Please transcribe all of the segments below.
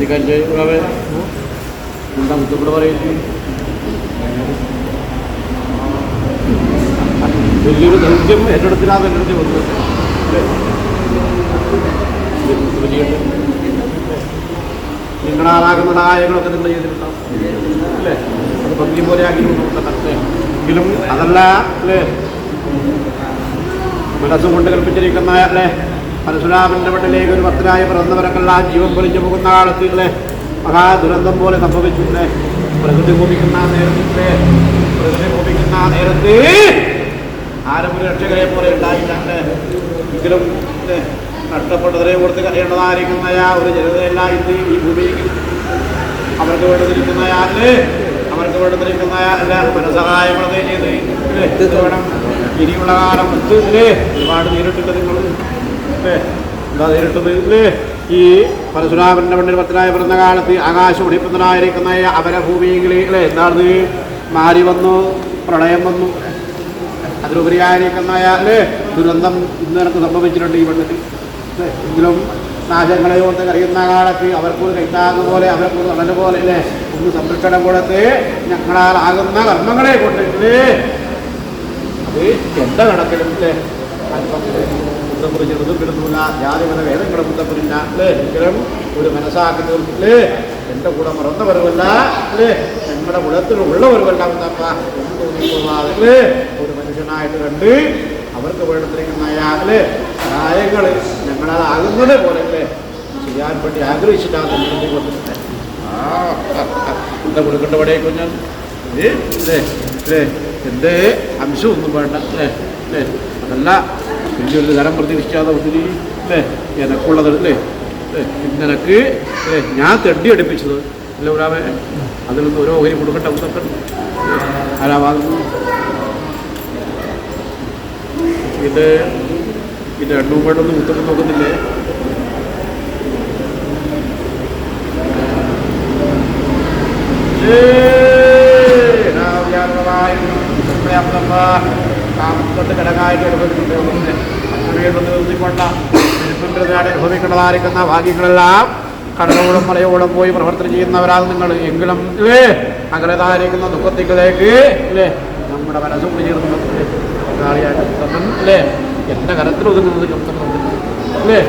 ചെയ്യാവേ എന്താ മുത്തപ്പെട്ട് പറയുന്നത് വലിയൊരു ദൗത്യം ഏറ്റെടുത്തിനാ എന്റെ വന്നത് നിങ്ങളുടെ ആളാകുന്ന സഹായങ്ങളൊക്കെ നിങ്ങൾ ചെയ്തിട്ടുണ്ടാവും. അല്ലേ? ഭംഗി പോലെ ആക്കി നടത്തേ അതല്ല അല്ലേ? മനസ്സുകൊണ്ട് കൽപ്പിച്ചിരിക്കുന്ന അല്ലേ? പരശുരാമന്റെ മണ്ണിലേക്ക് ഒരു ഭക്തനായി പിറന്നവരൊക്കെല്ലാം ജീവൻ പൊലിഞ്ഞു പോകുന്ന കാലത്തിലെ അല്ലേ മഹാ ദുരന്തം പോലെ സംഭവിച്ചു പ്രകൃതി കോപിക്കുന്ന നേരത്തിലെ പ്രകൃതി കോപിക്കുന്ന നേരത്തിൽ നേരത്ത് ആരും ഒരു രക്ഷകരെ പോലെ ഉണ്ടായിട്ടുണ്ട് എങ്കിലും നഷ്ടപ്പെട്ടതിനെ കുറിച്ച് കഴിയേണ്ടതായിരിക്കുന്ന ഒരു ജനതയല്ല ഇന്ന് ഈ ഭൂമിയിൽ. അവർക്ക് വേണ്ടതിരിക്കുന്ന അല്ലേ അവർക്ക് വേണ്ടതിരിക്കുന്ന എല്ലാ ചെയ്ത് വേണം. ഇനിയുള്ള കാലം ഒരുപാട് നേരിട്ടിട്ട് നിങ്ങൾ അല്ലേ? എന്താ നേരിട്ടത്. ഈ പരശുരാമന്റെ മണ്ണിൽ പത്തനായ പിറന്ന കാലത്ത് ആകാശം ഉടിപ്പുന്നതായിരിക്കുന്ന അപരഭൂമിയിൽ അല്ലേ എന്താണ് മാരി വന്നു പ്രളയം വന്നു. അതിലുപരിയായിരിക്കുന്ന അല്ലേ ദുരന്തം ഇന്ന് എനിക്ക് സംഭവിച്ചിട്ടുണ്ട് ഈ മണ്ണിൽ എങ്കിലും നാശങ്ങളെ ഓർത്ത് കഴിയുന്ന കാലത്ത് അവർക്കൊരു കൈത്താങ്ങ് പോലെ അവർക്കൊരു തണൽ പോലെ അല്ലേ ഒന്ന് സംരക്ഷണം കൊടുത്ത് ഞങ്ങളാൽ ആകുന്ന കർമ്മങ്ങളെ കൊണ്ടിട്ട് അത് എന്റെ കണക്കിലും അല്ലേ മുത്തപ്പുറി ചെറുതും കിടന്നില്ല ജാതിമത മുത്തം മുത്തപ്പുരില്ല അല്ലേ? എങ്കിലും ഒരു മനസ്സാക്കി തീർത്തില്ലേ എന്റെ കൂടെ മറന്നവരുമല്ല. അല്ലേ? ഞങ്ങളുടെ കുലത്തിലുള്ളവരുമല്ല മുത്തപ്പ ഒരു മനുഷ്യനായിട്ട് കണ്ട് അവർക്ക് വേണ്ടത്തിരിക്കുന്ന അല്ലേ? സഹായങ്ങൾ ഞങ്ങളാകുന്നത് പോലെ അല്ലേ? ചെയ്യാൻ വേണ്ടി ആഗ്രഹിച്ചിട്ടാണ് കൊണ്ടിട്ടുണ്ട് ആ എന്താ കൊടുക്കേണ്ടവിടേക്ക് ഞാൻ ഏ? അല്ലേ? അല്ലേ? എന്റെ അംശമൊന്നും വേണ്ട. അല്ലേ? അല്ലേ? അതല്ല വലിയൊരു തരം പ്രതീക്ഷിക്കാതെ ഒത്തിരി അല്ലേ? എനക്കുള്ളത് അല്ലേ? നിനക്ക് അല്ലേ ഞാൻ തെണ്ടി അടുപ്പിച്ചത് അല്ല ഒരാവേ അതിൽ നിന്ന് ഓരോ ഓഹരി കൊടുക്കട്ടെ ഉത്തക്ക ആരാവാകുന്നു? ഇത് ഇത് രണ്ടും മുത്തക്കം നോക്കുന്നില്ലേ? കാമത്ത് കിടങ്ങായിട്ട് അനുഭവിക്കുന്നുണ്ട് നിർത്തിക്കൊണ്ട അനുഭവിക്കേണ്ടതായിരിക്കുന്ന ഭാഗ്യങ്ങളെല്ലാം കടലോടും മലയോടും പോയി പ്രവർത്തനം ചെയ്യുന്നവരാൽ നിങ്ങൾ. എങ്കിലും ഇല്ലേ? അകലതായിരിക്കുന്ന ദുഃഖത്തിലേക്ക് ഇല്ലേ? നമ്മുടെ മനസ്സും ചേർന്ന് അല്ലേ എന്റെ കരത്തിൽ ഒതുങ്ങുന്നത് അല്ലേ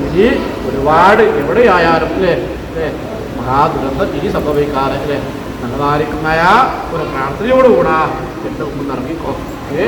ഇനി ഒരുപാട് എവിടെയായാലും അല്ലേ അല്ലേ മഹാദുരന്തം ഇനി സംഭവിക്കാതെ അല്ലേ നല്ലതായിരിക്കുന്ന ഒരു പ്രാർത്ഥനയോടുകൂടാ. എന്റെ മുമ്പ് ഇറങ്ങിക്കോ ഏ?